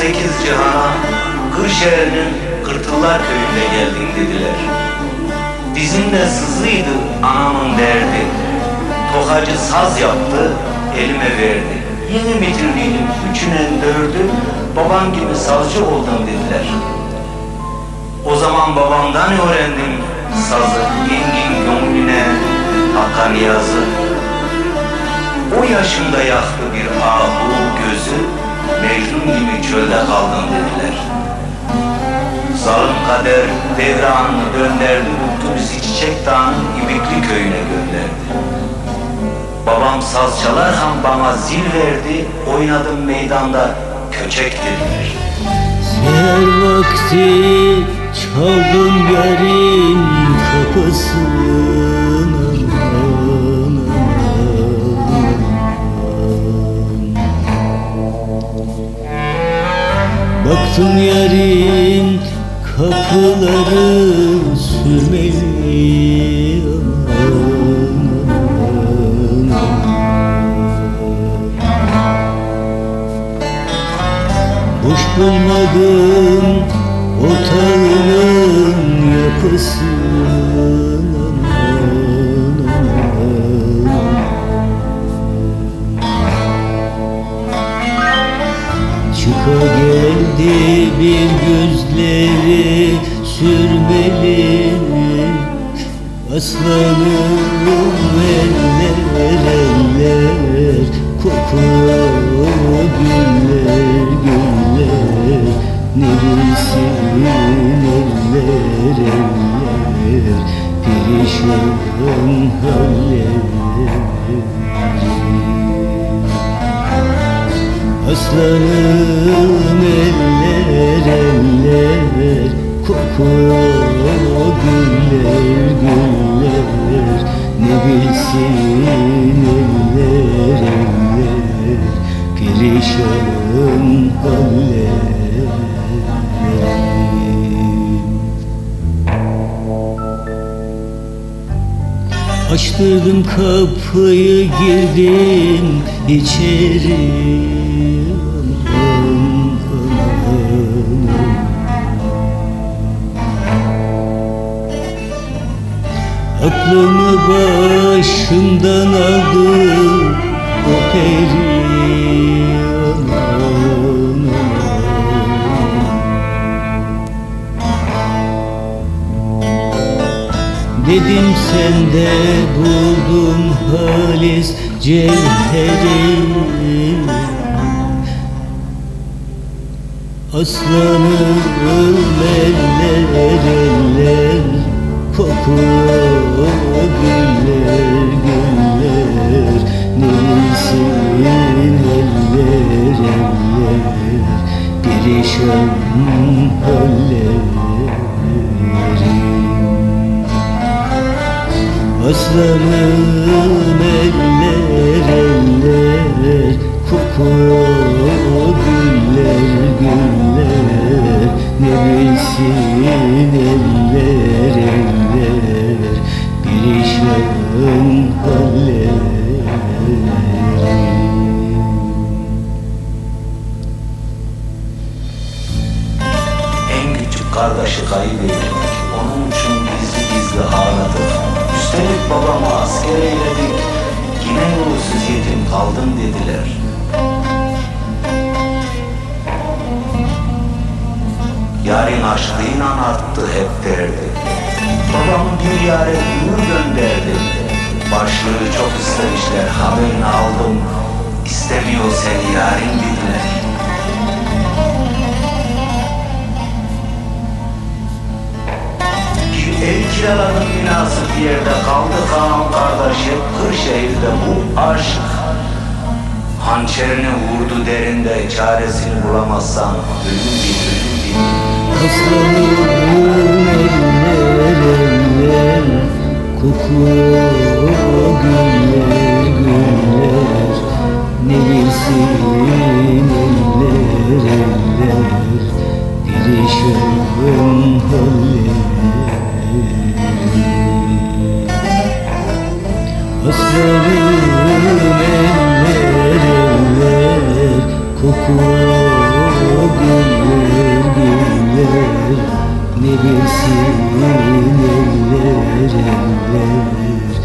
sekiz cihana Kırşehir'in Kırtıllar köyünde geldin dediler. Dizimde sızıydı anamın derdi. Tokacı saz yaptı, elime verdi. Yeni bitirdiydim üçünen dördü, baban gibi sazcı oldun dediler. O zaman babamdan öğrendim sazı, engin gönlüne, hakka niyazı. O yaşımda yaktı bir ahu gözü, Mecnun gibi çölde kaldın dediler. Zalim kader devranını dönderdi, unuttu bizi Çiçek Dağı'nın İbikli köyüne gönderdi. Babam saz çalarken bana zil verdi, oynadım meydanda köçek dediler. Seher vakti çaldım yerin kapısını Baktım yerin kapıları sürmeli Boş bulmadım otağının yapısını Çıka geldi bir gözleri sürmeli. Aslanım eller eller Kokuyor güller güller. Ne bilsin eller eller. Perişan haller Aslanım eller eller Kokuyor güller güller. Ne bilsin eller eller Perişan haller. Açtırdım kapıyı girdim içeri Aklımı başımdan aldı o peri. Dedim sende buldum halis cevheri Aslanım eller eller Kokuyor güller güller Neysin eller eller Perişan hallerim Aslanım eller eller Kokuyor Perişan hallerim En küçük kardeşi kaybettik. Onun için gizli gizli ağladık. Üstelik babamı asker eyledik. Yine yolsuz yetim kaldım dediler. Yarın aşkıyla arttı hep derdi. Babam yare gülür gönderdi. Başlığı çok istemişler haberini aldım. İstemiyor seni dediler. Bir ev kiraladım bir yerde kaldı Kaan kardeş hep Kırşehir'de bu aşk Hançerini vurdu derinde çaresini bulamazsan ölüm bil ölüm bil Aslanım Kokuyor güller güller Ne bilsin eller eller Perişan haller Aslanım eller eller ne bilsin eller eller